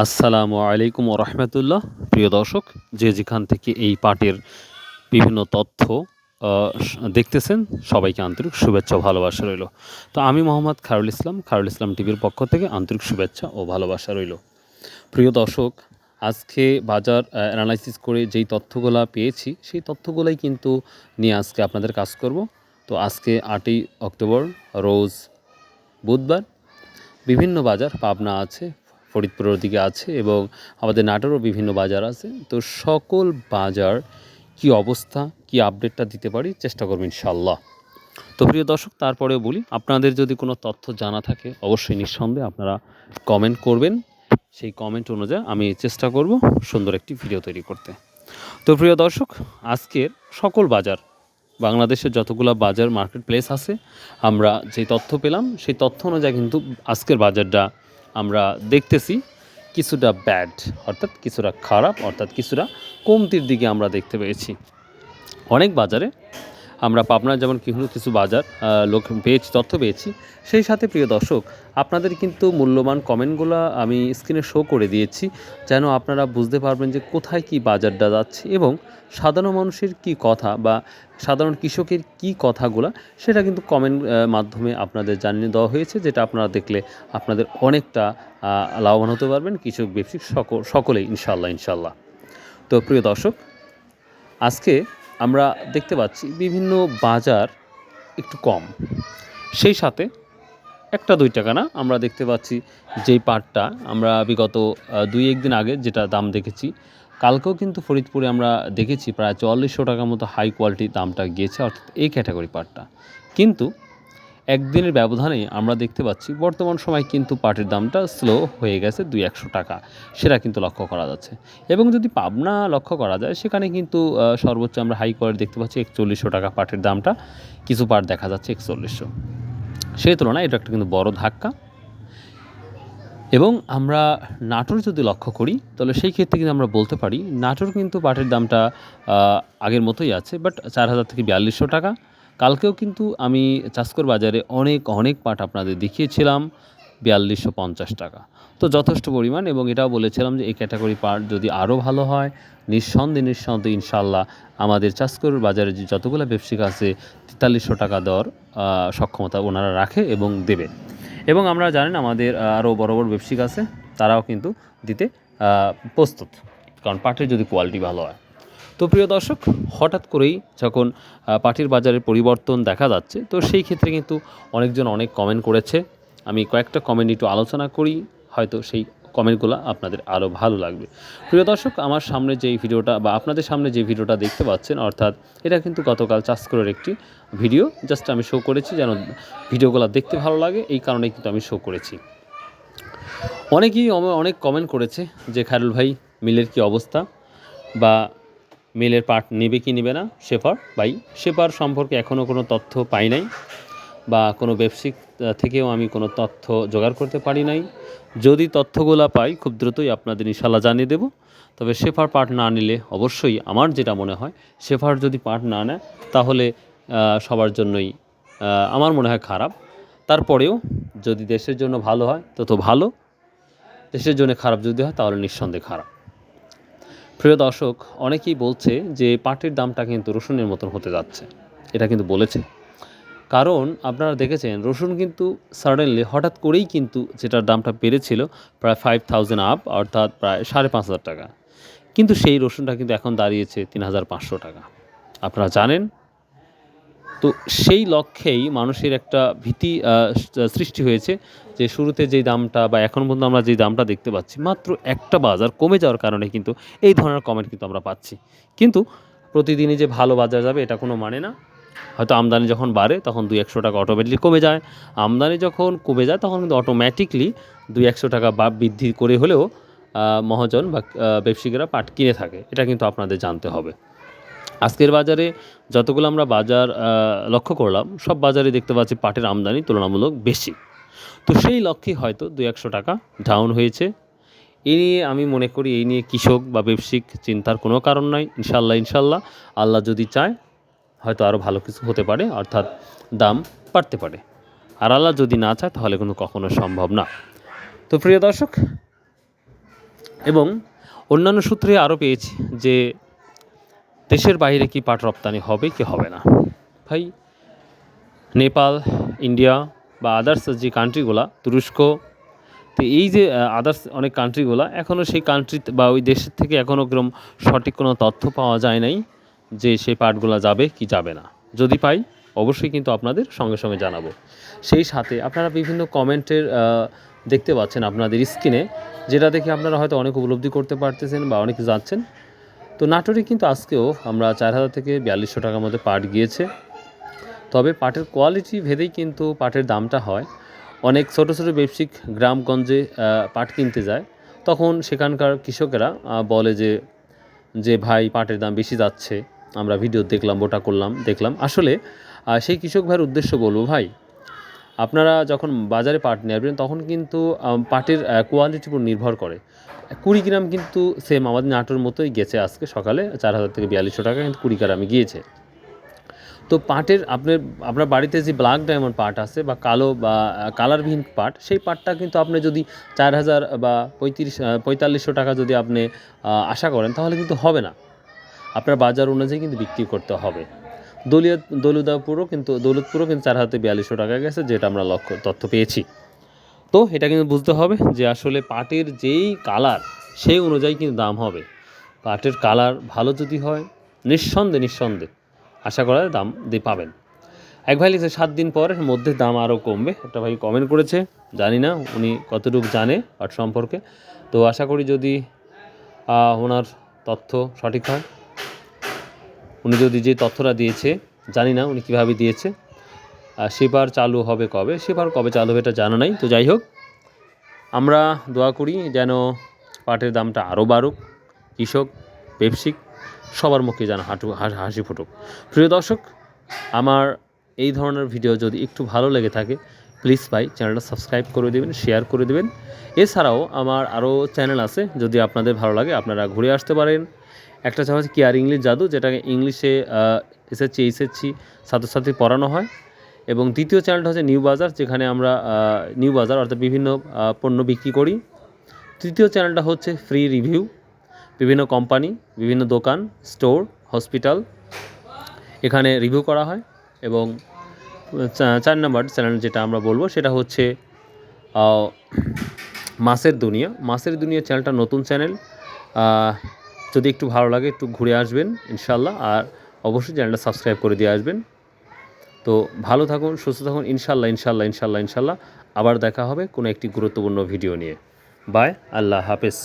আসসালামু আলাইকুম রহমতুল্লাহ। প্রিয় দর্শক, যে যেখান থেকে এই পাটের বিভিন্ন তথ্য দেখতেছেন, সবাইকে আন্তরিক শুভেচ্ছা ভালোবাসা রইল। তো আমি মোহাম্মদ খায়রুল ইসলাম খায়রুল ইসলাম টিভির পক্ষ থেকে আন্তরিক শুভেচ্ছা ও ভালোবাসা রইল। প্রিয় দর্শক, আজকে বাজার অ্যানালাইসিস করে যেই তথ্যগুলো পেয়েছি, সেই তথ্যগুলোই কিন্তু নিয়ে আজকে আপনাদের কাজ করব। তো আজকে আটই অক্টোবর, রোজ বুধবার, বিভিন্ন বাজার, পাবনা আছে ফরিদপুরের দিকে আছে এবং আমাদের নাটোরও বিভিন্ন বাজার আছে। তো সকল বাজার কি অবস্থা, কি আপডেটটা দিতে পারি চেষ্টা করব ইনশাল্লাহ তো প্রিয় দর্শক, তারপরেও বলি, আপনাদের যদি কোনো তথ্য জানা থাকে, অবশ্যই নিঃসন্দেহে আপনারা কমেন্ট করবেন। সেই কমেন্ট অনুযায়ী আমি চেষ্টা করব সুন্দর একটি ভিডিও তৈরি করতে। তো প্রিয় দর্শক, আজকের সকল বাজার, বাংলাদেশের যতগুলো বাজার মার্কেট প্লেস আছে, আমরা যে তথ্য পেলাম, সেই তথ্য অনুযায়ী কিন্তু আজকের বাজারটা আমরা দেখতেছি কিছুটা ব্যাড অর্থাৎ কিছুটা খারাপ, অর্থাৎ কিছুটা কমতির দিকে আমরা দেখতে পেয়েছি। অনেক বাজারে আমরা পাবনার যেমন কিছু কিছু বাজার লোক পেয়েছি, তথ্য পেয়েছি। সেই সাথে, প্রিয় দর্শক, আপনাদের কিন্তু মূল্যবান কমেন্টগুলো আমি স্ক্রিনে শো করে দিয়েছি, যেন আপনারা বুঝতে পারবেন যে কোথায় কি বাজারটা যাচ্ছে এবং সাধারণ মানুষের কি কথা বা সাধারণ কৃষকের কি কথাগুলো, সেটা কিন্তু কমেন্ট মাধ্যমে আপনাদের জানিয়ে দেওয়া হয়েছে, যেটা আপনারা দেখলে আপনাদের অনেকটা লাভবান হতে পারবেন, কৃষক ব্যবসায়িক সকল, সকলেই ইনশাল্লাহ ইনশাল্লাহ তো, প্রিয় দর্শক, আজকে আমরা দেখতে পাচ্ছি বিভিন্ন বাজার একটু কম। সেই সাথে একটা দুই টাকা না আমরা দেখতে পাচ্ছি যেই পাটটা আমরা বিগত দুই একদিন আগে যেটা দাম দেখেছি, কালকেও কিন্তু ফরিদপুরে আমরা দেখেছি প্রায় চুয়াল্লিশশো টাকার মতো হাই কোয়ালিটি দামটা গিয়েছে অর্থাৎ এই ক্যাটাগরি পাটটা। কিন্তু একদিনের ব্যবধানে আমরা দেখতে পাচ্ছি বর্তমান সময় কিন্তু পাটের দামটা স্লো হয়ে গেছে দুই একশো টাকা। সেটা কিন্তু লক্ষ্য করা যাচ্ছে। এবং যদি পাবনা লক্ষ্য করা যায়, সেখানে কিন্তু সর্বোচ্চ আমরা হাই কোয়ালিটি দেখতে পাচ্ছি একচল্লিশশো টাকা পাটের দামটা। কিছু পাট দেখা যাচ্ছে একচল্লিশশো। সেই তুলনায় এটা একটা কিন্তু বড় ধাক্কা। এবং আমরা নাটোর যদি লক্ষ্য করি, তাহলে সেই ক্ষেত্রে কিন্তু আমরা বলতে পারি, নাটোর কিন্তু পাটের দামটা আগের মতোই আছে বাট চার হাজার থেকে বিয়াল্লিশশো টাকা। কালকেও কিন্তু আমি চাষকর বাজারে অনেক অনেক পাট আপনাদের দেখিয়েছিলাম বিয়াল্লিশশো পঞ্চাশ টাকা। তো যথেষ্ট পরিমাণ এবং এটাও বলেছিলাম যে এই ক্যাটাগরি পাট যদি আরও ভালো হয় নিঃসন্দেহে নিঃসন্দেহে ইনশাল্লাহ আমাদের চাষকর বাজারে যে যতগুলো ব্যবসায়িক আছে তেতাল্লিশশো টাকা আহ, সক্ষমতা ওনারা রাখে এবং দেবে। এবং আমরা জানেন আমাদের আরও বড় বড় ব্যবসায়িক আছে তারাও কিন্তু দিতে প্রস্তুত। কারণ পাটের যদি কোয়ালিটি ভালো হয়। তো প্রিয় দর্শক, হঠাৎ করেই যখন পাটের বাজারের পরিবর্তন দেখা যাচ্ছে, তো সেই ক্ষেত্রে কিন্তু অনেকজন অনেক কমেন্ট করেছে। আমি কয়েকটা কমেন্ট একটু আলোচনা করি, হয়তো সেই কমেন্টগুলো আপনাদের আরও ভালো লাগবে। প্রিয় দর্শক, আমার সামনে যে ভিডিওটা বা আপনাদের সামনে যে ভিডিওটা দেখতে পাচ্ছেন, অর্থাৎ এটা কিন্তু গতকাল চাষকরের একটি ভিডিও। জাস্ট আমি শো করেছি যেন ভিডিওগুলো দেখতে ভালো লাগে, এই কারণে কিন্তু আমি শো করেছি। অনেকেই অনেক কমেন্ট করেছে যে খায়রুল ভাই, মিলের কি অবস্থা? বা মিলের পার্ট নেবে কি নেবে না, শেফার। ভাই, শেফার সম্পর্কে এখনও কোনো তথ্য পাই নাই বা কোনো ব্যবসায়িক থেকেও আমি কোনো তথ্য জোগাড় করতে পারি নাই। যদি তথ্যগুলো পাই, খুব দ্রুতই আপনাদের ইনশাল্লাহ জানিয়ে দেব। তবে শেফার পার্ট না নিলে অবশ্যই আমার যেটা মনে হয়, শেফার যদি পার্ট না নেয়, তাহলে সবার জন্যই আমার মনে হয় খারাপ। তারপরেও যদি দেশের জন্য ভালো হয়, তত ভালো। দেশের জন্য খারাপ যদি হয়, তাহলে নিঃসন্দেহে খারাপ। প্রিয় দর্শক, অনেকেই বলছে যে পাটের দামটা কিন্তু রসুনের মতন হতে যাচ্ছে। এটা কিন্তু বলেছে। কারণ আপনারা দেখেছেন, রসুন কিন্তু সাডেনলি হঠাৎ করেই কিন্তু যেটার দামটা বেড়েছিল প্রায় ফাইভ থাউজেন্ড আপ অর্থাৎ প্রায় সাড়ে পাঁচ হাজার টাকা। কিন্তু সেই রসুনটা কিন্তু এখন দাঁড়িয়েছে তিন হাজার পাঁচশো টাকা। আপনারা জানেন তো সেই লক্ষ্যেই মানুষের একটা ভীতি সৃষ্টি হয়েছে যে শুরুতে যেই দামটা বা এখন পর্যন্ত আমরা যেই দামটা দেখতে পাচ্ছি মাত্র একটা বাজার কমে যাওয়ার কারণে কিন্তু এই ধরনের কমেন্ট কিন্তু আমরা পাচ্ছি। কিন্তু প্রতিদিনই যে ভালো বাজার যাবে এটা কোনো মানে না। হয়তো আমদানি যখন বাড়ে তখন দুই একশো টাকা অটোমেটিকলি কমে যায়। আমদানি যখন কমে যায় তখন কিন্তু অটোমেটিকলি দুই একশো টাকা বা বৃদ্ধি করে হলেও মহাজন বা আহ, ব্যবসায়িকরা পাট কিনে থাকে। এটা কিন্তু আপনাদের জানতে হবে। আজকের বাজারে যতগুলো আমরা বাজার লক্ষ্য করলাম, সব বাজারে দেখতে পাচ্ছি পাটের আমদানি তুলনামূলক বেশি। তো সেই লক্ষ্যে হয়তো দু একশো টাকা ডাউন হয়েছে। এই নিয়ে আমি মনে করি, এই নিয়ে কৃষক বা ব্যবসায়িক চিন্তার কোনো কারণ নাই। ইনশাল্লাহ ইনশাল্লাহ আল্লাহ যদি চায়, হয়তো আরও ভালো কিছু হতে পারে, অর্থাৎ দাম বাড়তে পারে। আর আল্লাহ যদি না চায়, তাহলে কোনো কখনো সম্ভব না। তো প্রিয় দর্শক, এবং অন্যান্য সূত্রে আরও পেয়েছি যে দেশের বাইরে কি পাট রপ্তানি হবে, কি হবে না? ভাই, নেপাল, ইন্ডিয়া বা আদার্স যে কান্ট্রিগুলা তুরস্ক, তো এই যে আদার্স অনেক কান্ট্রিগুলো এখনও সেই কান্ট্রি বা ওই দেশের থেকে এখনও কিরম সঠিক কোনো তথ্য পাওয়া যায় নাই যে সেই পার্টগুলো যাবে কি যাবে না। যদি পাই, অবশ্যই কিন্তু আপনাদের সঙ্গে সঙ্গে জানাব। সেই সাথে আপনারা বিভিন্ন কমেন্টের দেখতে পাচ্ছেন আপনাদের স্ক্রিনে, যেটা দেখে আপনারা হয়তো অনেক উপলব্ধি করতে পারতেছেন বা অনেক যাচ্ছেন তো নাটোরে কিন্তু আজকেও আমরা চার হাজার থেকে বিয়াল্লিশশো টাকার মধ্যে পাট গিয়েছে। তবে পাটের কোয়ালিটি ভেদেই কিন্তু পাটের দামটা হয়। অনেক ছোট ছোট ব্যবসায়িক গ্রামগঞ্জে পাট কিনতে যায়। তখন সেখানকার কৃষকেরা বলে যে যে ভাই পাটের দাম বেশি যাচ্ছে। আমরা ভিডিও দেখলাম, ওটা করলাম, দেখলাম। আসলে সেই কৃষক ভাইয়ের উদ্দেশ্য বলব, ভাই আপনারা যখন বাজারে পাট নেবেন তখন কিন্তু পাটের কোয়ালিটির উপর নির্ভর করে। কুড়ি গ্রাম কিন্তু সেম আমাদের নাটোর মতোই গেছে আজকে সকালে, চার হাজার থেকে বিয়াল্লিশশো টাকা কিন্তু কুড়ি গ্রামে গিয়েছে। তো পাটের আপনার আপনার বাড়িতে যে ব্ল্যাক ডায়মন্ড পাট আছে বা কালো বা কালারবিহীন পাট, সেই পাটটা কিন্তু আপনি যদি চার হাজার বা পঁয়ত্রিশ পঁয়তাল্লিশশো টাকা যদি আপনি আশা করেন, তাহলে কিন্তু হবে না। আপনার বাজার অনুযায়ী কিন্তু বিক্রি করতে হবে। দলীয় দলুদাপুরও কিন্তু, দৌলতপুরও কিন্তু চার হাতে বিয়াল্লিশশো টাকা গেছে, যেটা আমরা লক্ষ্য তথ্য পেয়েছি। তো এটা কিন্তু বুঝতে হবে যে আসলে পাটের যেই কালার, সেই অনুযায়ী কিন্তু দাম হবে। পাটের কালার ভালো যদি হয়, নিঃসন্দেহে নিঃসন্দেহে আশা করা দাম দিয়ে পাবেন। এক ভাই লিখছে, সাত দিন পরের মধ্যে দাম আরও কমবে। একটা ভাই কমেন্ট করেছে, জানি না উনি কতটুকু জানে পাট সম্পর্কে। তো আশা করি যদি ওনার তথ্য সঠিক হয় উনি যদি যে তথ্যটা দিয়েছে, জানি না উনি কীভাবে দিয়েছে। আর সেবার চালু হবে কবে? সেবার কবে চালু হবে এটা জানা নাই, তো যাই হোক। আমরা দোয়া করি যেন পাটের দামটা আরও বাড়ুক, কৃষক ব্যবসায়িক সবার মুখে যেন হাঁটু, হাসি ফুটুক। প্রিয় দর্শক, আমার এই ধরনের ভিডিও যদি একটু ভালো লেগে থাকে প্লিজ ভাই চ্যানেলটা সাবস্ক্রাইব করে দেবেন শেয়ার করে দেবেন। এছাড়াও আমার আরও চ্যানেল আছে, যদি আপনাদের ভালো লাগে আপনারা ঘুরে আসতে পারেন। একটা হচ্ছে কেয়ার ইংলিশ জাদু, যেটাকে ইংলিশে এসএসসি এইচএসসি ছাত্রছাত্রী পড়ানো হয়। এবং দ্বিতীয় চ্যানেলটা হচ্ছে নিউ বাজার, যেখানে আমরা নিউ বাজার অর্থাৎ বিভিন্ন পণ্য বিক্রি করি। তৃতীয় চ্যানেলটা হচ্ছে ফ্রি রিভিউ বিভিন্ন কোম্পানি, বিভিন্ন দোকান, স্টোর, হসপিটাল, এখানে রিভিউ করা হয়। এবং চার নম্বর চ্যানেল যেটা আমরা বলব, সেটা হচ্ছে মাছের দুনিয়া। মাছের দুনিয়া চ্যানেলটা নতুন চ্যানেল। যদি একটু ভালো লাগে, একটু ঘুরে আসবেন ইনশাল্লাহ আর অবশ্যই চ্যানেলটা সাবস্ক্রাইব করে দিয়ে আসবেন। তো ভালো থাকুন, সুস্থ থাকুন ইনশাল্লাহ ইনশাল্লাহ ইনশাল্লাহ ইনশাল্লাহ আবার দেখা হবে কোনো একটি গুরুত্বপূর্ণ ভিডিও নিয়ে। বাই, আল্লাহ হাফেজ।